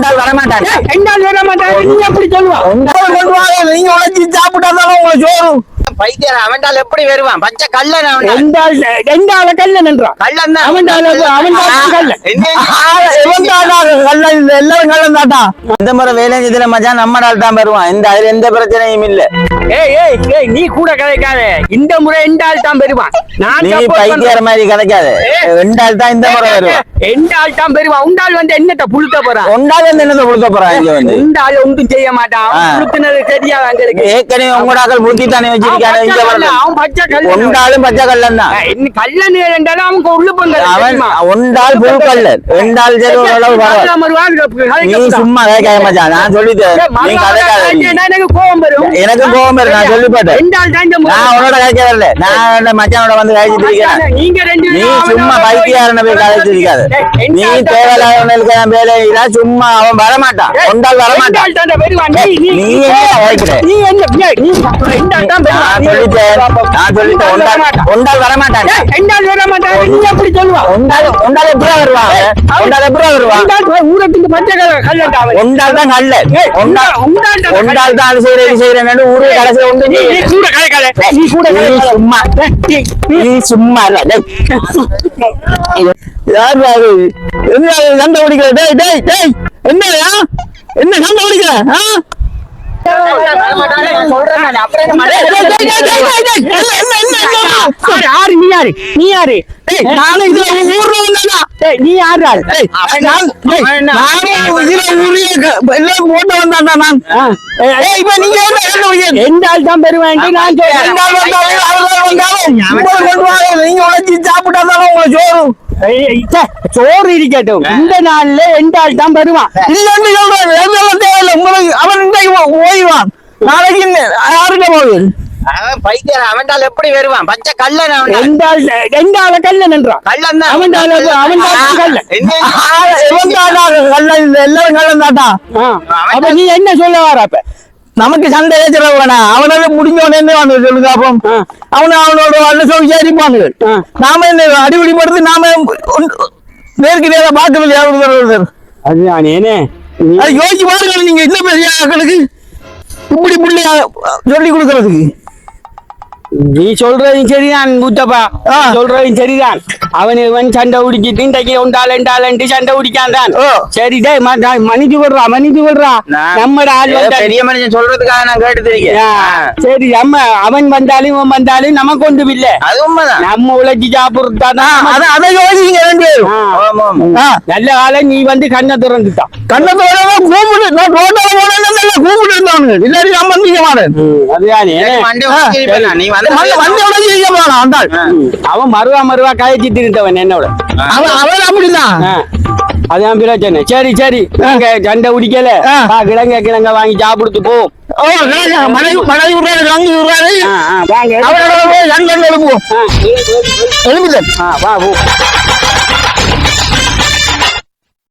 உண்டால் வரமாட்டான் எண்டால் வர மாட்டான் நீ எப்படி சொல்லுவா. உண்டால் கொண்டு வாங்க நீங்க உழைச்சி சாப்பிட்டா தானே அவன்டால் எப்படி வருவான்? பச்சை கல்லன் அவன்டால். எண்டால் எண்டால கல்ல நின்றான் கள்ளன் தான். அவன்டால அவன்டால கல்ல எல்லாரும் கள்ளம் தாட்டா இந்த முறை வேலை இதுல மச்சான் நம்ம நாள் தான் வருவான். இந்த அதுல எந்த பிரச்சனையும் இல்ல. ஏய் ஏய் ஏய் நீ கூட கதைக்காத. இந்த முறை எண்டால் தான் பெறுவான் நான் பைத்தியார. மாதிரி கிடைக்காது ரெண்டாள் தான் இந்த முறை வருவான். எண்டால் தான் பெறுவான் உண்டால் வந்து என்னத்த புழுத்த போறான் ஒண்டாள் வந்து என்னத்தை கொடுக்க போறான் இங்க வந்து. உண்டால் ஒன்றும் செய்ய மாட்டான். புழுத்துனது சரியா அங்க இருக்கு ஏற்கனவே உங்கடாக்கள் புத்தி தானே வச்சிருக்காரு இங்க வரல அவன் பச்சை கல்லன். ஒண்டாலும் பச்சை கல்லன் தான் இன்னும் கல்லன் என்றாலும் அவனுக்கு உள்ளு பொங்கல் அவன் தெரியுமா? ஒண்டால் புல் கல்லன் ரெண்டாள் சரி ஓரளவு பரவாயில்ல. நீ சும்மா கதைக்காத மச்சான். நான் சொல்லிட்டேன் நீ கதைக்காத எனக்கு கோவம் வரும். எனக்கு கோவம் வரும், நான் சொல்லிப்பட்டேன். ரெண்டாள் தான் இந்த முறை. நான் உன்னோட கதைக்க வரல நான் என்ன மச்சானோட வந்து கதைச்சிட்டு இருக்கேன். நீங்க ரெண்டு நீ சும்மா பைத்தியாரன போய் ஏய், நீ தேவையில்லாதவனுக்கு வேலை இல்ல சும்மா அவன் வரமாட்டான் ஏய், ஒண்டால் வரமாட்டான். நீ- என்ன கதைக்கிற? நீ என்ன. நான் சொல்லிட்டேன் மாட்டான். ஒண்டால் வரமாட்டான் ஏய், ரெண்டாள் வர மாட்டான். நீ எப்படி சொல்லுவா? ஒண்டால் ஒண்டால் எப்படா வருவான் ஒண்டால் எப்படா போய் ஊரத்துக்கு அவன். ஒண்டால் தான் ஒண்டால் உண்டாள் தான் அது செய்யற இது செய்யறேன்னு ஊரு கடைசியில் ஒன்று நீ கூட கதைக்காத. நீ கூட. சும்மா நீ- சும்மா இல்ல. யார் அது? என்ன சண்டை பிடிக்கிற டேய் டேய் டேய் என்னயா? என்ன சண்டை பிடிக்கிற ஆ? யாரு, நீ யாரு? நீ யாரு? நானும் இதுல ஊர்ல வந்தேனா? ஏய், நீ யாரு ஆள்? டேய், நான்- இப்ப நீங்க? எந்த ஆள் தான் பெறுவேன் நான் சொல்றேன். நீங்க உழைச்சி சாப்பிட்டா தானே உங்களுக்கு சோறு ஏய், ஏய், ச்சே, சோறு இருக்கட்டும் இந்த நாள்ல எந்த ஆள் தான் பெறுவான் இல்லன்னு சொல்றேன் தேவையில்லை. உங்களுக்கு அவன் இன்றைக்கு ஓய்வான். நாளைக்கு யாருட்ட போகுது? அவன் பைத்தியர் அவன்டால் எப்படி வருவான்? பச்சை கல்லன் அவன்டால் தான். அவன் தான் அவன் தான் கல்ல என்ன? இவன் தாண்டா கள்ளன் இல்லை, எல்லாரும் கள்ளன் தாட்டா ஆ, அப்ப நீ என்ன சொல்ல வர அப்ப? நமக்கு சண்டை ஏச்சுற வேணாம் அவனால முடிஞ்ச உடனே வந்து சொல்லுங்க அப்போ ஆ. அவன அவனோட விசாரிப்பாங்க ஆ. நாம என்ன அடிப்படி படுத்து நாம நேருக்கு நேரம் பார்க்கவில்லை யாரும் அதுதான் என்ன அது யோசிச்சு பாருங்க நீங்க. என்ன பெரிய ஆக்களுக்கு? இப்படி பிள்ளையா சொல்லி கொடுக்கறதுக்கு. நீ சொல்றதும் சரிதான் முத்தப்பா. சொல்றதும் சரிதான். அவன் இவன் சண்டை உடிக்கிட்டு இன்றைக்கு உண்டால் உண்டாலன்ட்டு சண்டை உடிக்கான் தான். ஓ. சரி டேய் ம- நான் மன்னிச்சு விடுறா மன்னிச்சு விடுறா. நம்ம ஆள் பெரிய மனுஷன் சொல்றதுக்காக நான் கேட்டு ஆ, சரி நம்ம அவன் வந்தாலும் இவன் வந்தாலும் நமக்கு ஒன்றும் இல்ல அது உண்மைதான். நம்ம உழைச்சி சாப்பிடுறதா அதை யோசிங்க ரெண்டு பேரும். நல்ல காலம் நீ வந்து கண்ணை திறந்துட்டான் கண்ணத்தோட கூப்பிடு. நான் ரோட்டால போனேன் கூப்பிட்டு இருந்தாங்க இல்லாட்டி நான் வந்திக்க மாட்டேன். அதுதானே. நீ வந்து வந்து வந்து உடஞ்சிக்க போறான் அந்த ஆள். அவன் மறுவா மறுவா கழிச்சிட்டு இருந்தவன் என்னோட அவன் அவன் அப்படிதான். அதான் பிரச்சனை. சரி சரி. நீங்க சண்டை. வா, கிழங்க கிழங்க வாங்கி சாப்பிடுத்து போ. ஓ கிடக்கு. மனை மனை விடுறாரு ரங்கு விடுறாரு. வாங்க. அவரோட போய் ரங்கு எழுப்புவோம் ஆ, எழுப்புதல் ஆ, வா போ.